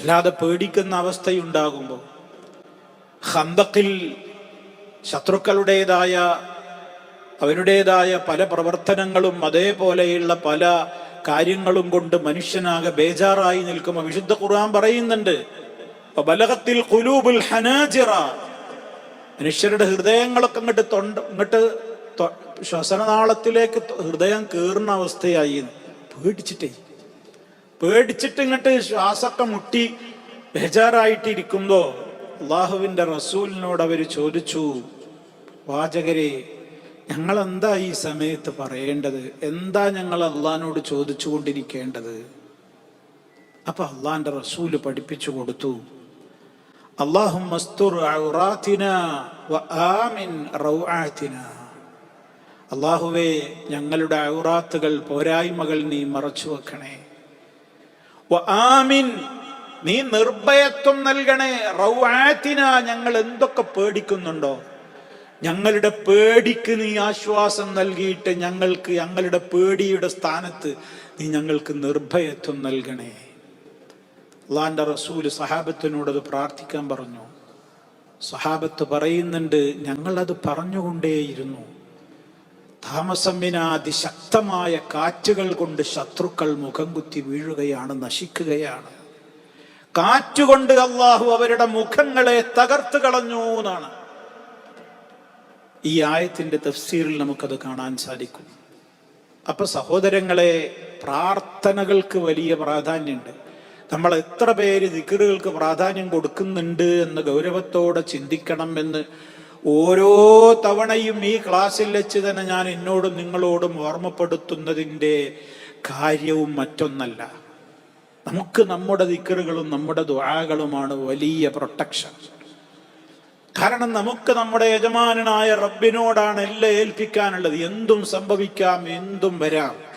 വല്ലാതെ പേടിക്കുന്ന അവസ്ഥയുണ്ടാകുമ്പോൾ ഹന്തക്കിൽ ശത്രുക്കളുടേതായ അവരുടേതായ പല പ്രവർത്തനങ്ങളും അതേപോലെയുള്ള പല കാര്യങ്ങളും കൊണ്ട് മനുഷ്യനാകെ ബേജാറായി നിൽക്കുമ്പോൾ വിശുദ്ധ ഖുർആൻ പറയുന്നുണ്ട് ബലഹത്തിൽ കുലൂബുൽ ഹനാജിറ. മനുഷ്യരുടെ ഹൃദയങ്ങളൊക്കെ ഇങ്ങോട്ട് തൊണ്ട ഇങ്ങോട്ട് ശ്വസനനാളത്തിലേക്ക് ഹൃദയം കീറുന്ന അവസ്ഥയായി പേടിച്ചിട്ടേ. പേടിച്ചിട്ട് ഇങ്ങോട്ട് ശ്വാസമൊക്കെ മുട്ടി ബേജാറായിട്ടിരിക്കുമ്പോ അള്ളാഹുവിന്റെ റസൂലിനോട് അവർ ചോദിച്ചു വാചകരെ ഞങ്ങൾ എന്താ ഈ സമയത്ത് പറയേണ്ടത്? എന്താ ഞങ്ങൾ അള്ളഹാനോട് ചോദിച്ചു കൊണ്ടിരിക്കേണ്ടത് അപ്പൊ അള്ളാന്റെ റസൂൽ പഠിപ്പിച്ചു കൊടുത്തു അള്ളാഹും അള്ളാഹുവേ ഞങ്ങളുടെ ഔറാത്തുകൾ പോരായ്മകൾ നീ മറച്ചു വെക്കണേ ആമിൻ നീ നിർഭയത്വം നൽകണേ. റൗആത്തിന ഞങ്ങൾ എന്തൊക്കെ പേടിക്കുന്നുണ്ടോ? ഞങ്ങളുടെ പേടിക്ക് നീ ആശ്വാസം നൽകിയിട്ട് ഞങ്ങൾക്ക് ഞങ്ങളുടെ പേടിയുടെ സ്ഥാനത്ത് നീ ഞങ്ങൾക്ക് നിർഭയത്വം നൽകണേ. അള്ളാന്റെ റസൂൽ സഹാബത്തിനോടത് പ്രാർത്ഥിക്കാൻ പറഞ്ഞു. സഹാബത്ത് പറയുന്നുണ്ട് ഞങ്ങളത് പറഞ്ഞുകൊണ്ടേയിരുന്നു. താമസമ്മിന അതിശക്തമായ കാറ്റുകൾ കൊണ്ട് ശത്രുക്കൾ മുഖം കുത്തി വീഴുകയാണ് നശിക്കുകയാണ്. കാറ്റുകൊണ്ട് അള്ളാഹു അവരുടെ മുഖങ്ങളെ തകർത്തു കളഞ്ഞു എന്നാണ്. ഈ ആയത്തിന്റെ തഫ്സീറിൽ നമുക്കത് കാണാൻ സാധിക്കും. അപ്പൊ സഹോദരങ്ങളെ പ്രാർത്ഥനകൾക്ക് വലിയ പ്രാധാന്യമുണ്ട്. നമ്മൾ എത്ര പേര് ദിക്കറുകൾക്ക് പ്രാധാന്യം കൊടുക്കുന്നുണ്ട് എന്ന് ഗൗരവത്തോടെ ചിന്തിക്കണം എന്ന് ഓരോ തവണയും ഈ ക്ലാസ്സിൽ വെച്ച് തന്നെ ഞാൻ എന്നോടും നിങ്ങളോടും ഓർമ്മപ്പെടുത്തുന്നതിന്റെ കാര്യവും മറ്റൊന്നല്ല. നമുക്ക് നമ്മുടെ ദിക്കറുകളും നമ്മുടെ ദുആകളുമാണ് വലിയ പ്രൊട്ടക്ഷൻ. കാരണം നമുക്ക് നമ്മുടെ യജമാനായ റബ്ബിനോടാണ് എല്ലാം ഏൽപ്പിക്കാനുള്ളത്. എന്തും സംഭവിക്കാം എന്തും വരാം.